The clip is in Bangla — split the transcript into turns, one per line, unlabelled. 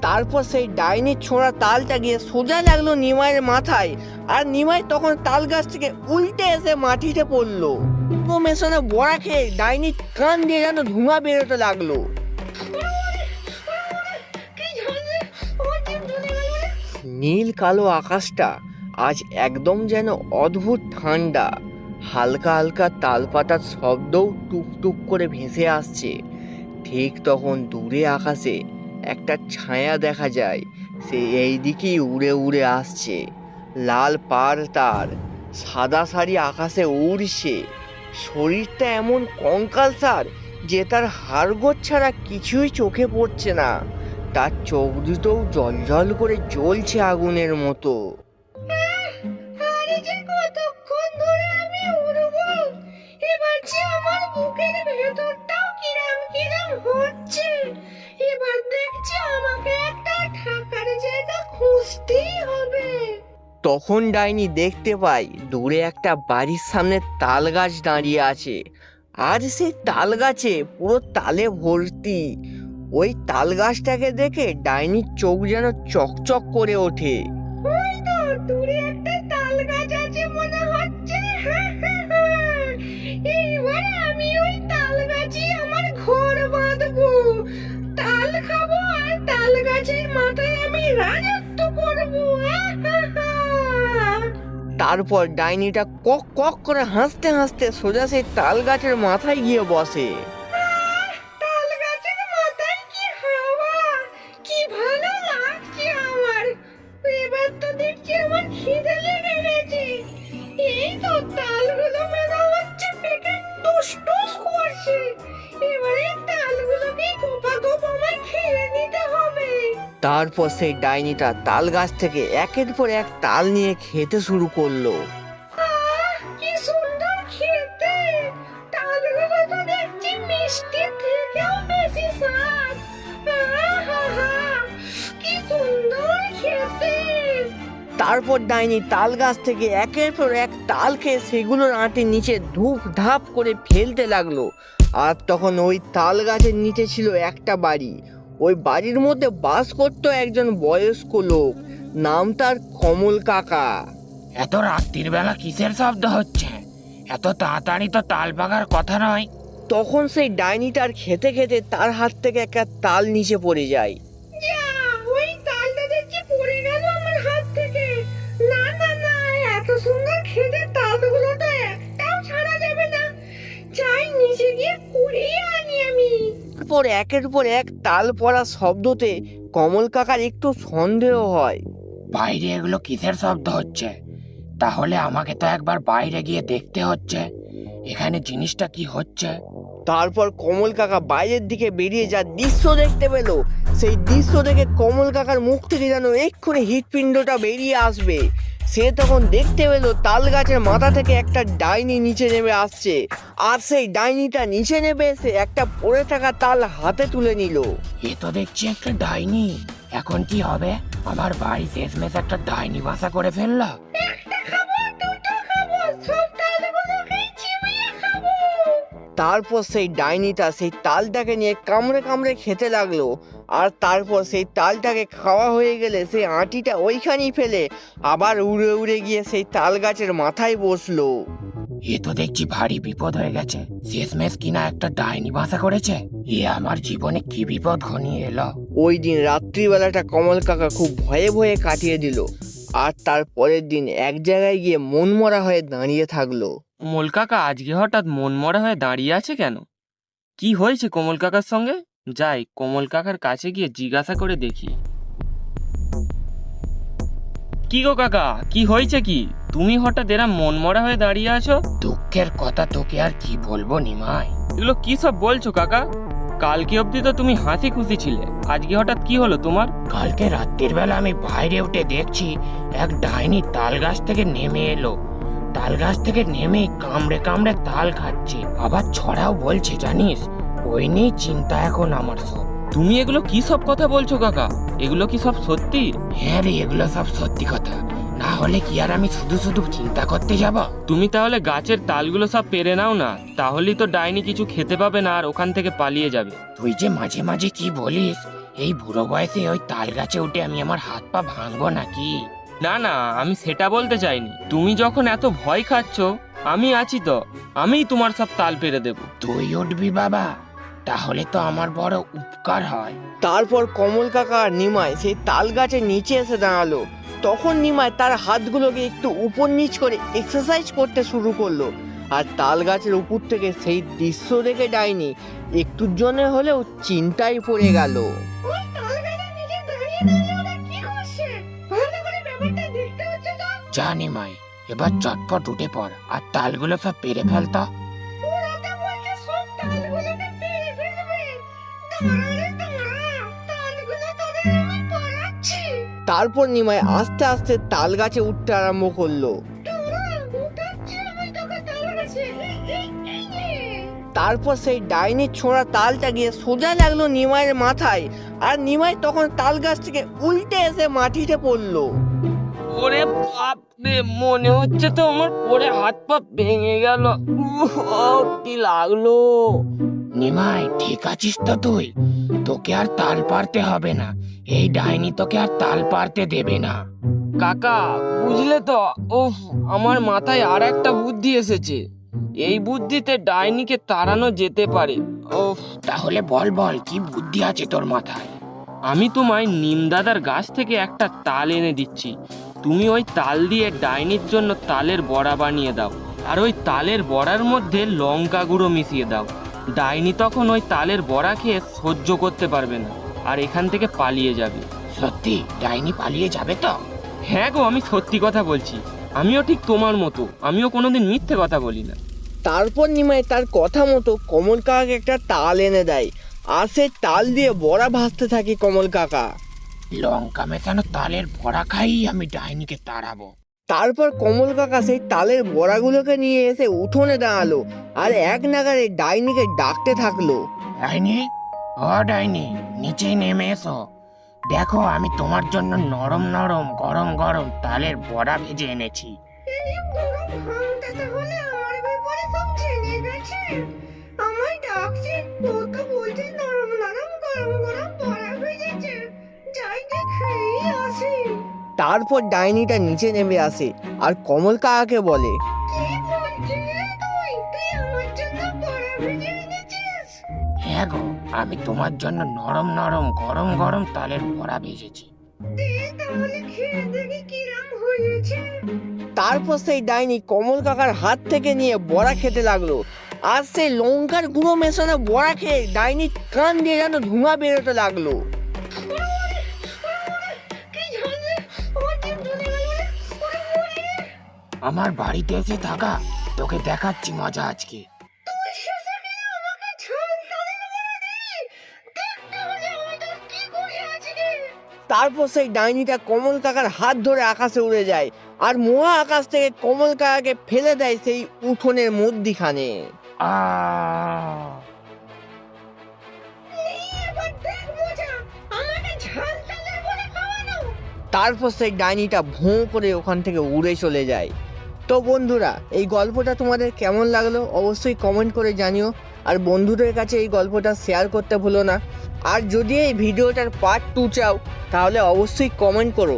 তারপর সেই ডাইনির ছোঁড়া তালটা গিয়ে সোজা লাগল নিমাইয়ের মাথায়। আর নিমাই তখন তাল গাছ থেকে উল্টে এসে মাটিতে পড়ল। উপমেশনে বড়া খেয়ে ডাইনির কান দিয়ে যেন ধোঁয়া বেরোতে লাগল। নীল কালো আকাশটা আজ একদম যেন অদ্ভুত ঠান্ডা। হালকা হালকা তালপাতার শব্দও টুকটুক করে ভেসে আসছে। ঠিক তখন দূরে আকাশে একটা ছায়া দেখা যায়। সে এই দিকেই উড়ে উড়ে আসছে। লাল পাড় তার, সাদা শাড়ি আকাশে উড়ছে। শরীরটা এমন কঙ্কালসার যে তার হাড়গোড় ছাড়া কিছুই চোখে পড়ছে না। তার চোখ দুটোও জল জল করে জ্বলছে আগুনের মতো।
আরে বুকের ভেতরটাও কিরাম কিরাম হচ্ছে? এবার দেখছি আমাকে একটা থাকার জায়গা খুঁজতেই হবে।
তখন ডাইনি দেখতে পাই দূরে একটা বাড়ির সামনে তাল গাছ দাঁড়িয়ে আছে। আর সেই তাল গাছে পুরো তালে ভর্তি। ওই তাল গাছটাকে দেখে ডাইনির চোখ যেন চকচক করে ওঠে।
ওই তো দূরে একটা তাল গাছ আছে মনে
তারপর ডাইনিটা কক কক করে হাসতে হাসতে সোজা সেই তাল গাছের মাথায় গিয়ে বসে। তারপর সেই ডাইনিটা তাল গাছ থেকে একের পর এক তাল নিয়ে খেতে শুরু করল। তারপর ডাইনি তাল গাছ থেকে একের পর এক তাল খেয়ে সেগুলোর আঁটি নিচে ধূপ ধাপ করে ফেলতে লাগল। আর তখন ওই তাল গাছের নিচে ছিল একটা বাড়ি। ওই বাড়ির মধ্যে বাস করত একজন বয়স্ক লোক। নাম তার কমল কাকা।
এত রাত্রির বেলা কিসের শব্দ হচ্ছে? এত তাড়াতাড়ি তো তাল পাকার কথা নয়।
তখন সেই ডাইনিটার খেতে খেতে তার হাত থেকে একটা তাল নিচে পড়ে যায়। তারপর একের পর এক তাল পড়া শব্দতে কমল কাকার একটু সন্দেহ হয়।
বাইরে এগুলো কিসের শব্দ হচ্ছে? তাহলে আমাকে তো একবার বাইরে গিয়ে দেখতে হচ্ছে। এখানে জিনিসটা কি হচ্ছে?
তারপর কমল কাকা বাইরের দিকে বেরিয়ে যা দৃশ্য দেখতে পেল। সেই দৃশ্য দেখে কমল কাকার মুখ থেকে যেন এক্ষুনি হৃৎপিণ্ডটা বেরিয়ে আসবে। সে তখন দেখতে পেল তাল গাছের মাথা থেকে একটা ডাইনি নিচে নেমে আসছে। আর সেই ডাইনিটা নিচে নেমে এসে একটা পড়ে থাকা তাল হাতে তুলে নিল।
এ তো দেখছি একটা ডাইনি। এখন কি হবে? আমার বাড়ি শেষমেশ একটা ডাইনি বাসা করে ফেলল।
তারপর সেই ডাইনিটা সেই তালটাকে নিয়ে কামড়ে কামড়ে খেতে লাগল। আর তারপর সেই তালটাকে খাওয়া হয়ে গেলে সেই আঁটিটা ওইখানেই ফেলে আবার উড়ে উড়ে গিয়ে সেই তাল গাছের মাথায় বসল।
এ তো দেখছি ভারী বিপদ হয়ে গেছে। শেষমেশ কিনা একটা ডাইনি বাসা করেছে। এ আমার জীবনে কি বিপদ ঘনিয়ে এলো?
ওই দিন রাত্রিবেলাটা কমল কাকা খুব ভয়ে ভয়ে কাটিয়ে দিল। আর তার পরের দিন এক জায়গায় গিয়ে মনমরা হয়ে দাঁড়িয়ে থাকল।
কোমল কাকা আজকে হঠাৎ মন মরা হয়ে দাঁড়িয়ে আছে কেন? কি হয়েছে কোমল কাকার সঙ্গে? যাই কোমল কাকার কাছে গিয়ে জিজ্ঞাসা করে দেখি। কি গো কাকা কি হয়েছে কি? তুমি হঠাৎ এরা মন মরা হয়ে দাঁড়িয়ে আছো?
দুঃখের কথা তোকে আর কি বলব নিমাই?
এগুলো কি সব বলছো কাকা? কালকে অবধি তো তুমি হাসি খুশি ছিলে। আজকে হঠাৎ কি হলো তোমার?
কালকে রাত্রির বেলা আমি বাইরে উঠে দেখছি এক ডাইনি তাল গাছ থেকে নেমে এলো। তাল গাছ থেকে নেমে কামড়ে কামড়ে তাল খাচ্ছে। আবার ছড়াও বলছে জানিস? ওই নিয়েই চিন্তা এখন আমার সব।
তুমি এগুলো কি সব কথা বলছো কাকা? এগুলো কি সব সত্যি?
হ্যাঁ রে এগুলো সব সত্যি কথা। না হলে কি আর আমি শুধু শুধু চিন্তা করতে যাব?
তুমি তাহলে গাছের তালগুলো সব পেরে নাও না তাহলেই তো ডাইনি কিছু খেতে পাবে না আর ওখান থেকে পালিয়ে যাবে।
তুই যে মাঝে মাঝে কি বলিস? এই বুড়ো বয়সে ওই তাল গাছে উঠে আমি আমার হাত পা ভাঙবো নাকি?
না না আমি সেটা বলতে চাইনি। তুমি যখন এত ভয় খাচ্ছ আমি আছি তো আমিই তোমার সব তাল পেরে দেবো।
তুই উঠবি বাবা তাহলে তো আমার বড় উপকার হয়।
তারপর কমল কাকা আর নিমাই সেই তাল গাছের নিচে এসে দাঁড়াল। তখন নিমাই তার হাতগুলোকে একটু উপর নিচ করে এক্সারসাইজ করতে শুরু করল। আর তাল গাছের উপর থেকে সেই দৃশ্য দেখে ডাইনি একটুর জন্য হলেও চিন্তায় পড়ে গেল।
হচ্ছে তো
জানি মাই এবার চটপট উঠে পড় আর তালগুলো সব পেরে ফেলতো
তারপর নিমাই আস্তে আস্তে তাল গাছে উঠতে আরম্ভ করল। তারপর সেই ডাইনির ছোঁড়া তালটা গিয়ে সোজা লাগল নিমাইয়ের মাথায় আর নিমাই তখন তাল গাছ থেকে উল্টে এসে মাটিতে পড়ল।
ওরে বাপ রে, মনে হচ্ছে তো আমার পরে হাত পা ভেঙে গেল। কি লাগল?
নিমাই, ঠিক আছিস তো তুই? তোকে আর তাল পারতে হবে না। এই ডাইনি তোকে আর তাল পারতে দেবে না।
কাকা, বুঝলে তো? ওহ আমার মাথায় আর একটা বুদ্ধি এসেছে। এই বুদ্ধিতে ডাইনিকে তাড়ানো যেতে পারে। ওহ
তাহলে বল বল, কি বুদ্ধি আছে তোর মাথায়?
আমি তোমায় নিমদাদার গাছ থেকে একটা তাল এনে দিচ্ছি। তুমি ওই তাল দিয়ে ডাইনির জন্য তালের বড়া বানিয়ে দাও আর ওই তালের বড়ার মধ্যে লঙ্কা গুঁড়ো মিশিয়ে দাও। ডাইনি তখন ওই তালের বড়া খেয়ে সহ্য করতে পারবে না আর এখান থেকে পালিয়ে যাবে।
সত্যি? ডাইনি পালিয়ে যাবে তো?
হ্যাঁ গো আমি সত্যি কথা বলছি। আমিও ঠিক তোমার মতো আমিও কোনোদিন মিথ্যে কথা বলি না।
তারপর নিমাই তার কথা মতো কমল কাকাকে একটা তাল এনে দেয় আর সে তাল দিয়ে বড়া ভাজতে থাকে কমল কাকা।
লঙ্কা মেশানো তালের বড়া খাই আমি ডাইনিকে তাড়াবো।
তারপর কমল কাকা সেই তালের বড়াগুলোকে নিয়ে এসে উঠোনে দাঁড়াল আর এক নাগারে ডাইনিকে ডাকতে থাকল।
ডাইনি? ও ডাইনি নিচে নেমে এসো। দেখো আমি তোমার জন্য নরম নরম গরম গরম তালের বড়া ভেজে এনেছি।
আমার ডাকছে
তারপর ডাইনিটা নিচে নেমে আসে আর কমল কাকাকে বলে
হ্যাঁ গো আমি তোমার জন্য নরম নরম গরম গরম তালের বড়া ভেজেছি।
তারপর সেই ডাইনি কমল কাকার হাত থেকে নিয়ে বড়া খেতে লাগল আর সেই লঙ্কার গুঁড়ো মেশানো বড়া খেয়ে ডাইনির কান দিয়ে যেন ধোঁয়া বেরোতে লাগল।
আমার
বাড়িতে এসে থাকা। তোকে দেখাচ্ছি মজা আজকে।
তারপর সেই ডাইনিটা কমল কাকার হাত ধরে আকাশে উড়ে যায় আর মহা আকাশ থেকে কমল কাকাকে ফেলে দেয় সেই উঠোনের মধ্যিখানে। তারপর সেই ডাইনিটা ভোঁ করে ওখান থেকে উড়ে চলে যায়। তো বন্ধুরা, এই গল্পটা তোমাদের কেমন লাগল অবশ্যই কমেন্ট করে জানিও। আর বন্ধুদের কাছে এই গল্পটা শেয়ার করতে ভুলো না। আর যদি এই ভিডিওটার পার্ট টু চাও, তাহলে অবশ্যই কমেন্ট করো।